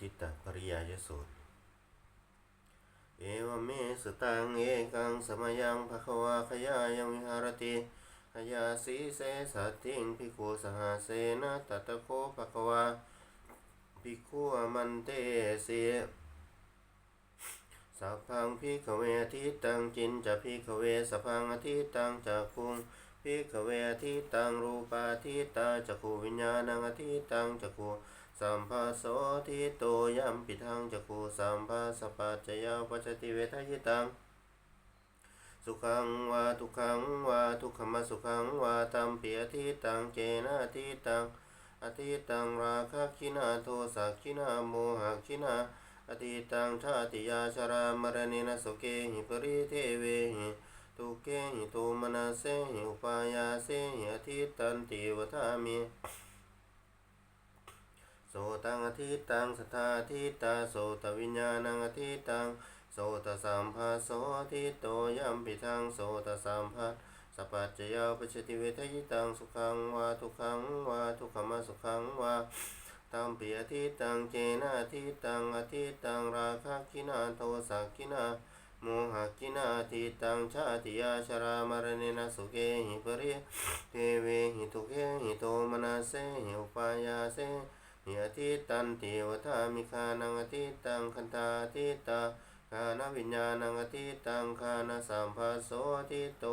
ทิตตปริยายสูตร เอวเมสตังเอกังสมยังภควาขยายังวิหารติขยาสีเสสัติงภิกุสหาเสนะตัตะโคภควาภิกุอมันเตเสสัพพังพิกเวทิตังจินจะพิกเวสัพพังอทิตังจักคุงพิกเวทิตังรูปาทิตาจักขุวิญญาณังอทิตังจักขุ สัมภาโสทิโตยัมปิทังจักขุสัมภาสปัจจยาปัจจติเวทายตัง สุขังวาทุขังวาทุกขมสุขังวาตัมเปีอทิตังเจนะทิตังอทิตังราคะคินาโทสักคินาโมหะคินาอติตังชาติยาชรามรณะนสุเกหิปริเทเวหิทุเกหิโตมนัสเสหิอุปายาเสหิอทิตันติวทามิ สตังอทิตังสทาทิตาโสตวิญญาณังอทิตังโสตสัมภาโสทิโตยัมปิทังโสตสัมภาสปัจจยาปชติเวทยิตังสุขังวาทุขังวาทุขมสุขังวาตัมปีอทิตังเจนะอทิตังอทิตังราคะกินาโทสักกินาโมหะกินาอทิตังชาติยาชรามรณะนสุเกหิปริเทเวหิทุเกหิโตมนาเสหิอุปายาเส หิอทิตันติวทามิคานังอทิตังคันตาทิตาคานวิญญาณังอทิตังคานสัมภาโสทิโต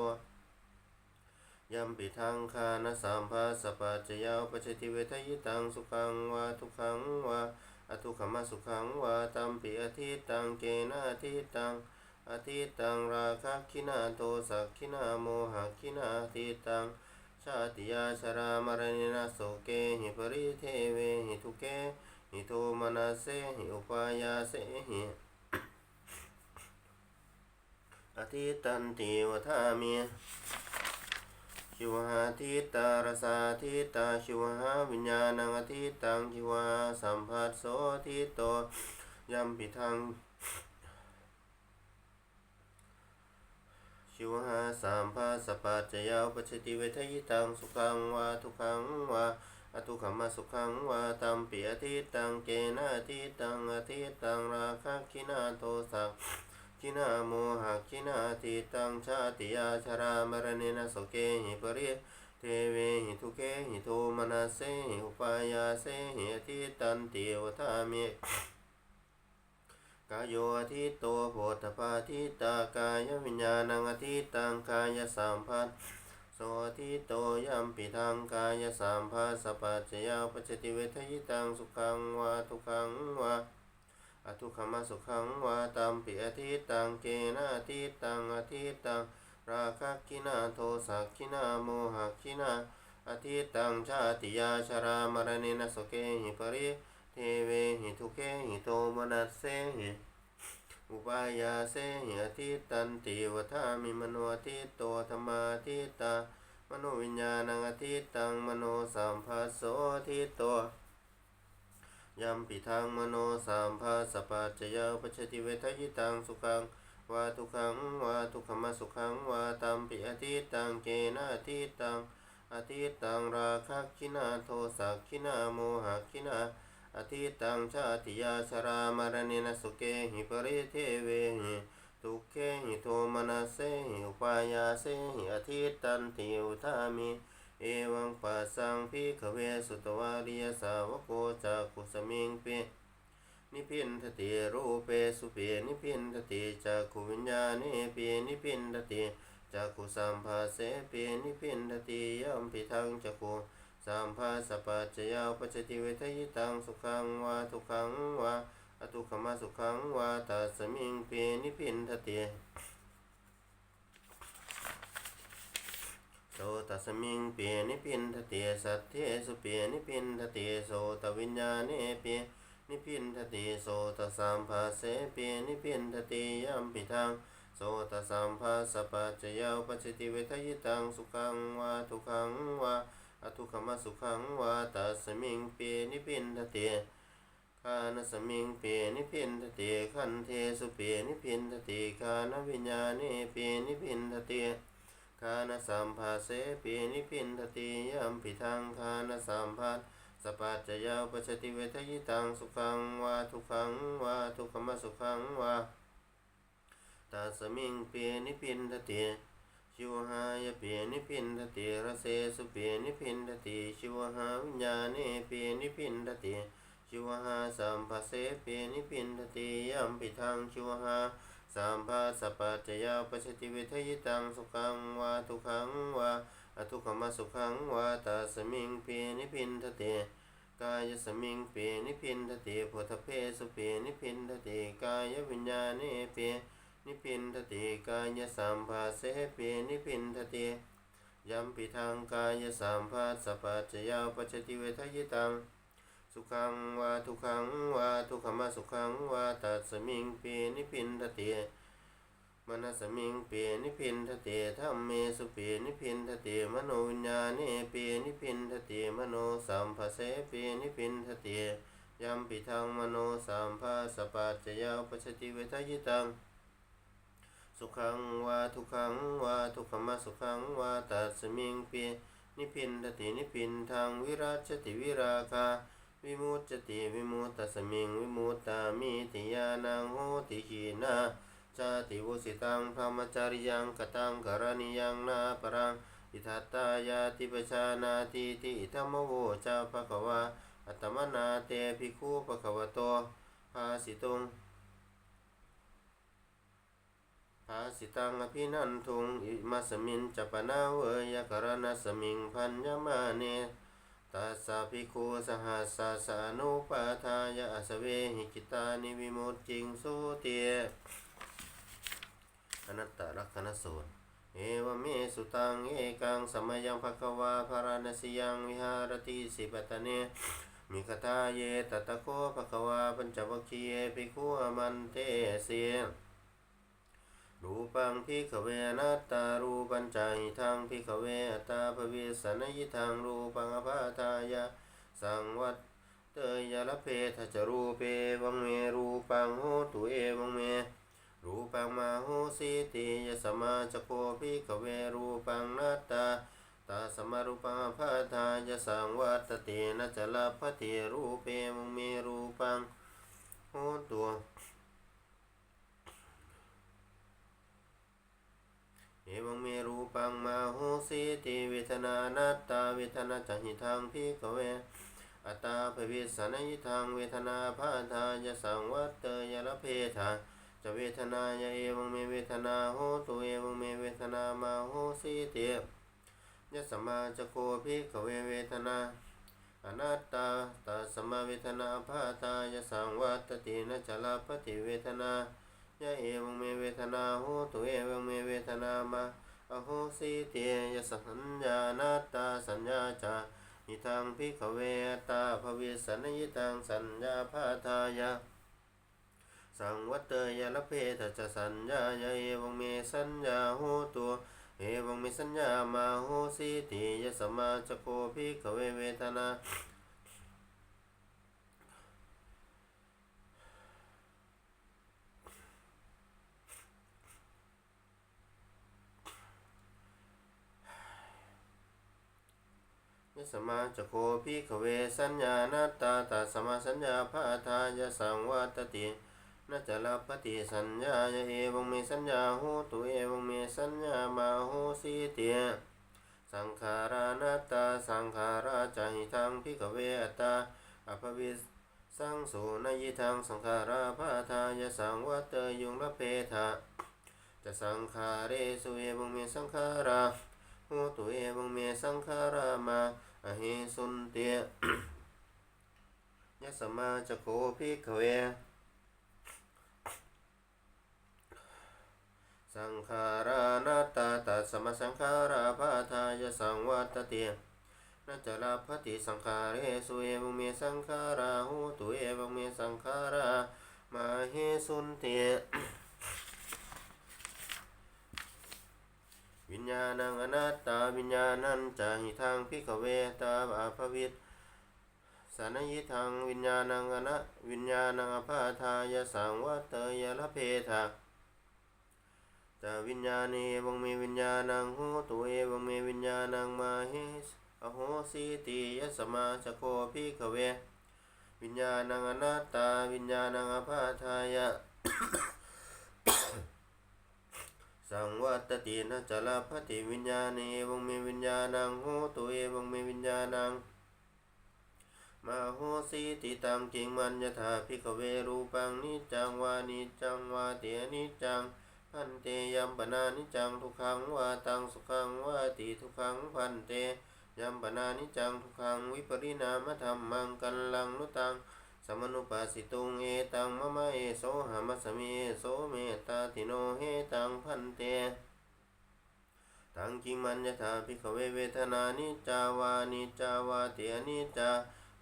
ยัมปิทังคานสัมภาสปัจจยาปัจจติเวทยิตังสุขังวาทุกขังวาอทุขมสุขังวาตัมปิอทิตังเกนะอทิตังอทิตังราคะคินาโทสักคินาโมหะคินาอทิตัง ชาติยาชรามรณะโสเกหิปริเทเวหิทุเกหิโทมนัสเสหิอุปายาเสหิอทิตันติวทามิชิวหาทิตารสาทิตาชิวหาวิญญาณังอทิตังชิวหาสัมผัสโสทิโตยัมปิทัง ชิวหาสัมภาสปัจจยาปชติเวทยิตังสุขังวาทุกขังวาอทุขมาสุขังวาตัมปิอทิตังเกนะอทิตังอทิตังราคะคินาโทสักคินาโมหะคินาทิตังชาติยาชรามรณะนสุเกหิปริเทเวหิทุเกหิโทมนัสเสหิอุปายาเสหิอทิตันติวทามิ กายโยอทิโตโพธพาทิตากายวิญญาณังอทิตังกายสัมพัสโสทิโตยัมปิทังกายสัมภัสสปัจจยาปัจจติเวทยิตังสุขังวาทุขังวาอทุขมสุขังวาตัมปิอทิตังเกนะอทิตังอทิตังราคะกินาโทสักกินาโมหะกินาอทิตังชาติยาชรามรณะนสุเกหิปริ เทเวหิทุเกหิโตมนัสเสหิอุปายาเสหิอทิตันติวทามิมโนอทิโตธรรมาทิตามโนวิญญาณังอทิตังมโนสัมภัสโสทิโตยัมปิทังมโนสามภาสปัจจยาปัจจติเวทยิตังสุขังวาทุขังวาทุขมสุขังวาตัมปิอทิตังเกนะอทิตังอทิตังราคะคินาโทสักคินาโมหะคินา อทิตังชาติยาชรามรณะนสุเกหิปริเทเวหิทุกเขหิโทมนัสเสหิอุปายาเสหิอทิตันติอุทามิ เอวังปัสสังพิขเวสุตวาริยสาวโกจักขุสมิงเปนิพินทติรูเปสุเปนิพินทติจักขุวิญญาเนเปนิพินทติจักขุสัมภาเสเปนิพินทติยัมปิทังจักขุ สัมภาสปัจจยาปัจจติเวทยิตังสุขังวาทุขังวาอทุขมาสุขังวาตัสมิงเปนิพินทเตโสตัสมิงเปียนิพินทเตสัทเทสุเปียนิพินทเตโสตวิญญาเนเปียนิพินทเตโสตสัมภาเสเปียนิพินทเตยัมปิทังโสตสัมภาสปัจจยาปัจจติเวทยิตังสุขังวาทุขังวา อทุกขมสุขังวาตัสมิงเปนิพินทเตคานสมิงเปนิพินทเตขันเทสุเปนิพินทเตคานวิญญาเนเปนิพินทเตคานสัมภาเสเปนิพินทเตยัมปิทังคานสัมภัสปัจจยาปัจจติเวทยิตังสุขังวาทุกขังวาทุกขมสุขังวาตัสมิงเปนิพินทเต ชิวหายเปียนิพินทติรสเสสุเปียนิพินทติชิวหาวิญญาเนเปียนิพินทติชิวหาสัมภเสเปียนิพินทติยัมปิทังชิวหาสัมภาสปัจจยาปัจจติเวทยิตังสุขังวาทุขังวาอทุขมาสุขังวาตัสมิงเปียนิพินทติกายสมิงเปนิพินทติพุทธเพสุเปนิพินทติกายวิญญาเนเป นิพินทติกายสัมภาเสเปนิพินทติยัมปิทางกายสัมภาสปัจจยาปัจจติเวทยิตังสุขังวาทุขังวาทุขมาสุขังวาตัสมิงเปนิพินทติมนสมิงเปนิพินทติธรรมเมสุเปนิพินทติมโนวิญญาเนเปนิพินทติมโนสัมภเสเปนิพินทติยัมปิทังมโนสัมภาสปัจจยาปัจจติเวทยิตัง สุขังวาทุกขังวาทุกขมสุขังวาตัสมิงเปนิพินทตินิพินทังวิราชติวิราคาวิมุตติวิมุตตสมิงวิมุตตามิติยานังโหติขีนาชาติวุสิตังพรหมจริยังกตังกรณียังนาปรังอิทัตตายาติปชานาติติธรรมโวจาภะคะวะอัตตมนาเตภิกขุภะคะวะโตภาสิตุง ภาสิตังอภินันทุงอิมัสมินจัปนาเวยกรณสมิงพันยมาเนตัสสะภิกขุสหัสสะสานุปาทายะสเวหิกิตานิวิมุตติงสุเตอนัตตลักษณสูตรเอวเมสุตังเอกังสมยังภควาภารณสิยังวิหารติสิปตะเนมิคทาเยตตะโคภควาปัญจวัคคีเยภิกขุอมันเตเสีย รูปังพิขเวนัตตารูปัญจาหิทังพิขเวอัตตาภวิสนยิทังรูปังอภาทายะ สังวัตเตยละเพทจรูเปวังเมรูปังโหตุเอวังเม รูปังมาโหสิติยสมาจโคภิกเวรูปังนัตตาตาสมารูปังพาทายะสังวัตเตินะจลพติรูเปมุงเมรูปังโหตัวเอ วังเมรูปังมาโหสิติเวทนานัตตาเวทนาจหิทังภิกเว อัตตาภวิสนยิทังเวทนาพาทายสังวัตเตยละเพทาจะเวทนายเอวังเมเวทนาโหตุเอวังเมเวทนามาโหสีเตยะสมมาจโคภิกเวเวทนาอนัตตาตาสมมาเวทนาภาตายะสังวัตตินะจลาปฏิเวทนา ยะเอวังเมเวทนาโหตุเอวังเมเวทนามาอโหสีเตยะสัญญานัตตาสัญญาจาอิทังภิกขเวตาภวิสันยิตังสัญญาภาทายะสังวัตเตยละเพทจะสัญญายาเอวังเมสัญญาโหตัวเอวังเมสัญญามาโหสีติยสมาจโคภิกขเวเวทนา สมาจโคภิกขเวสัญญานัตตาตัสมาสัญญาภาทายสังวัตตินะจลปฏิสัญญายเอวงเมสัญญาโหตุเอวงเมสัญญามาโหสีเตียสังขารานัตตาสังขาราจหิทังภิกขเวอตาอภวิสสังโสนยิทังสังขาราภาทายสังวัตเตยุงละเพทะจะสังขาเรสุเอวงเมสังขาราโหตุเอวงเมสังขารามา อหิสุนเตียยสมาจะโคภิกขเว สังขารานัตาตัสมสังขาราภาทายสังวัตเตินัจลาภติสังขาเรสุเอวเมสังขาราหูตุเอวเมสังขารามาเฮสุนเตีย วิญญาณังอนัตตาวิญญาณัญจาหิทางพิกเวตาบาภวิตสานยิทังวิญญาณังอนะวิญญาณังอภาทายสังวัตเตยละเพทะจาวิญญาณีวังเมวิญญาณังโหตุเอวังเมวิญญาณังมาหิสอโหสิติยสมาชโคภิกเว วิญญาณังอนัตตาวิญญาณังอภาทายะ สังวัตตินะจลพติวิญญาณเอวงเมวิญญาณังโหตุเอวังเมวิญญาณังมาโหสีติตังกิงมัญญถาภิกเวรูปังนิจังวานิจังวาเตียนิจังพันเตยัมปนานิจังทุกขังวาตังสุขังวาติทุกขังพันเตยัมปนานิจังทุกขังวิปริณามธรรมังกัลลังนุตัง สมนุปัสสิตุงเอตังมะมะเอโสหามัสมิเอโสเมตตาติโนเฮตังพันเตตังกิมัญญถาภิกขเวเวทนานิจาวานิจาวาเตียนิจา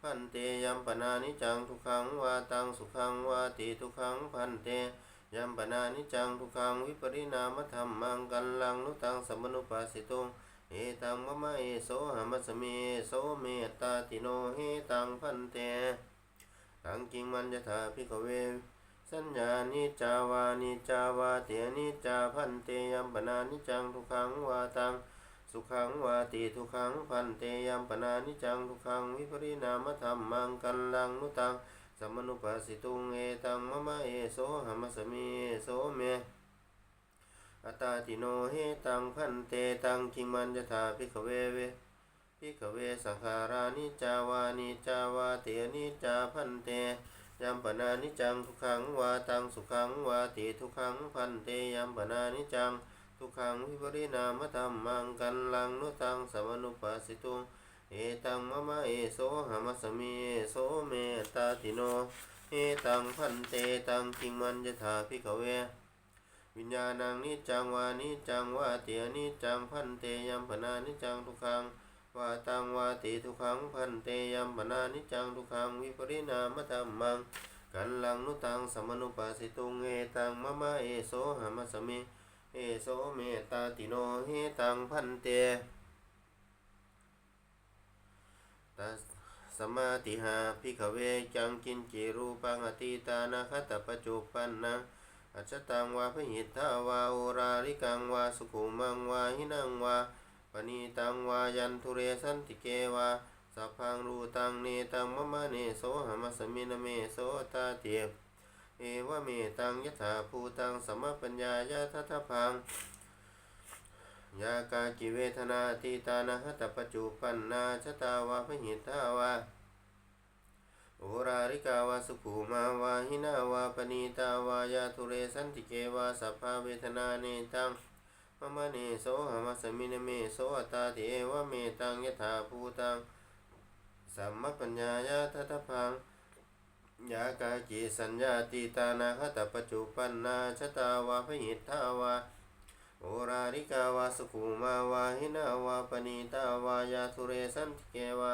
พันเตยัมปนานิจังทุกขังวาตังสุขังวาติทุกขังพันเตยัมปนานิจังทุกขังวิปริณามธรรมังกัลลังนุตังสมนุปัสสิตุงเอตังมะมะเอโสหามัสมิเอโสเมตตาติโนเฮตังพันเต ตังกิงมันยถาภิกขเว สัญญานิจาวานิจาวาเตียนิจาพันเตยัมปนานิจังทุกขังวาตัง สุขังวาติทุกขังพันเตยัมปนานิจังทุกขังวิปริณามธรรมังกัลลังนุตังสัมมนุปัสสิตุงเอตังมะมะเอโสหมัสมิเอโสเมอตาติโนเฮตังพันเตตังกิงมันยถาภิกขเวเว พิกเวสังขารานิจาวานิจาวาเตนิจาพันเตยัมปนานิจังทุกขังวาตังสุขังวาติทุกขังพันเตยัมปนานิจัง ทุกขังวิปริณามธรรมังกันลังนุตังสมนุปัสสิตุเอตังมะมะเอโสหามัสมิเอโสเมตาติโนเอตังพันเตตังกิงมันยถาพิกเว วิญญาณังนิจังวานิจังวาเตียนิจจังพันเตยัมปนานิจังทุกขัง วาตังวาติทุกขังพันเตยัมปนานิจังทุกขังวิปริณามธรรมังกันลังนุตังสมนุปัสสิตุงเอตังมะมะเอโสหามัสมิเอโสเมตาติโนเฮตังพันเตตัสสมาติหาภิกขเวจังกินจิรูปังอติตานาคตปจุปันนังอัจจตังวาพหิทธาวาโอราริกังวาสุขุมังวาหินังวา ปณีตังวายันทุเรสันติเกวาสัพพังรูตังเนตังมะมะเนโสหมัสมินะเมโสตาเตียเอวะเมตังยถาภูตังสมปัญญายะทัทพังยากากิเวทนาติตานะหตปจจุปันนาชะตาวาพหิตาวาโอราริกาวาสุขุมาวาหินาวาปณีตาวายาทุเรสันติเกวาสัพพเวทนาเนตัง มะมะเนโสหะมัสมินะเมโสอัตตาติเอวะเมตังยถาภูตังสัมมปัญญายะทัตพังยากาจิสัญญาติตานาคตปจุปันนาชะตาวาพหิทธาวาโอราริกาวาสุขุมาวาหินาวาปณีตาวายาทุเรสันติเกวา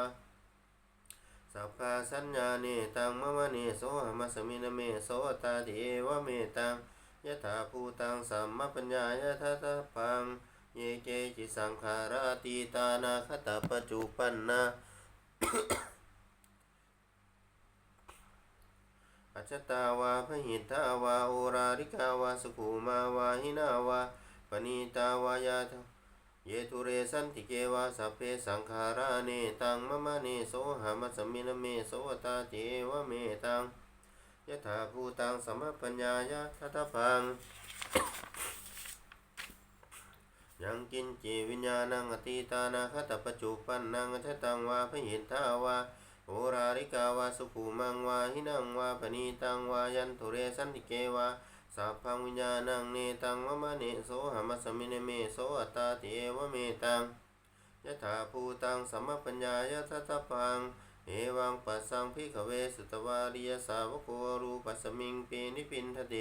สัพพาสัญญาเนตังมมะเนโสหะมัสมินะเมโสอัตตาติเอวะเมตัง ยะถาภูตังสัมมปัญญายะทัตปังเยเกจิสังขาราตีตานาคตปจจุปันนาอัจจตาวาพหิทธาวาโอราริกาวาสุขุมาวาหินาวาปณีตาวายาทเยทุเรสันติเกวาสัพเพสังขาราเนตังมะมะเนโสหามัสมินเมโสตาเทวเมตัง ยะถาภูตังสมปัญญายะทัตพังยังกินจีวิญญาณังอติตานาคตปัจจุปันนังชะตังวาพหิทธาวาโอราริกาวาสุขุมังวาหินังวาปณีตังวายันทุเรสันติเกวาสัพพังวิญญาณังเนตังวมะเนโสหมัสมิเนเมโสอัตตาติเอวเมตังยะถาภูตังสัมปัญญายะทัตพัง เอวังปัสสังพิขเวสุตวาริยสาวโกรูปัสสมิงปีนิพินทเต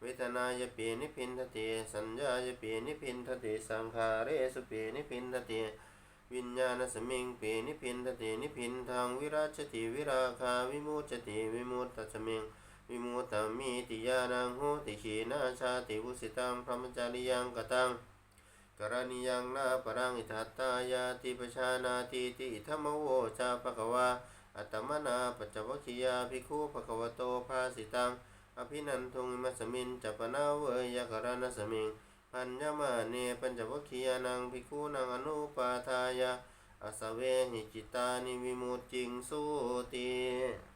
เวทนายเปีนิพินทเตสัญญายเปีนิพินทเตสังขาเรสุเปีนิพินทเตวิญญาณสมิงปีนิพินทเตนิพินทางวิราชติวิราคาวิมุจติวิมุตตสมิงวิมุตตมิติยานังโหติขีนาชาติวุสิตังพรหมจาริยังกตัง กรณียังนาปรังอิทัตตายาติปชานาติติธรรมโวจาภควาอัตมนาปัจจวคียาภิกขุภควโตภาสิตังอภินันทุงมัสมินจัปนาเวยกรณสมิงปัญญมาเนปัญจวคียานังภิกขุนังอนุปาทายาอสเวหิจิตานิวิมุตติงสุติ